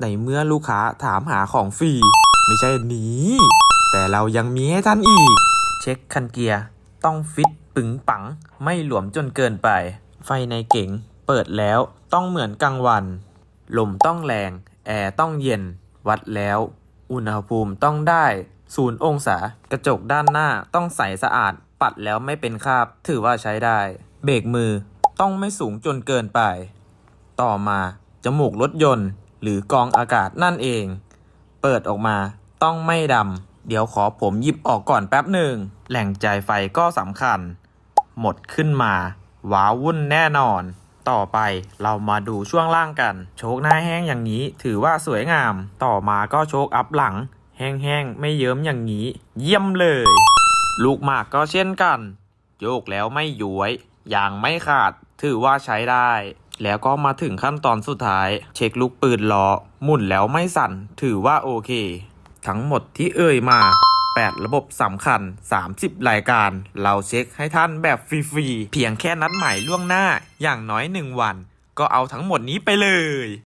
ในเมื่อลูกค้าถามหาของฟรี ไม่ใช่นนี้ แต่เรายังมีให้ท่านอีก เช็คคันเกียร์ ต้องฟิตปึงปัง ไม่หลวมจนเกินไป ไฟในเก๋ง เปิดแล้วต้องเหมือนกลางวัน ลมต้องแรง แอร์ต้องเย็น วัดแล้ว อุณหภูมิต้องได้ศูนย์องศา กระจกด้านหน้าต้องใสสะอาด ปัดแล้วไม่เป็นคราบ ถือว่าใช้ได้ เบรกมือต้องไม่สูงจนเกินไป ต่อมา จมูกรถยนต์ หรือกองอากาศนั่นเอง เปิดออกมาต้องไม่ดำ เดี๋ยวขอผมหยิบออกก่อนแป๊บหนึ่ง แหล่งจ่ายไฟก็สำคัญ หมดขึ้นมาว้าวุ่นแน่นอน ต่อไปเรามาดูช่วงล่างกัน โชคหน้าแห้งอย่างนี้ถือว่าสวยงาม ต่อมาก็โชคอัพหลัง แห้งๆ ไม่เยิ้มอย่างนี้ เยี่ยมเลย ลูกหมากก็เช่นกัน โยกแล้วไม่ย้วย อย่างไม่ขาด ถือว่าใช้ได้ แล้วก็มาถึงขั้นตอนสุดท้าย เช็คลูกปืนล้อหมุนแล้วไม่สั่น ถือว่าโอเค ทั้งหมดที่เอ่ยมา 8 ระบบสำคัญ 30 รายการ เราเช็คให้ท่านแบบฟรีๆ เพียงแค่นัดหมายล่วงหน้าอย่างน้อย 1 วัน ก็เอาทั้งหมดนี้ไปเลย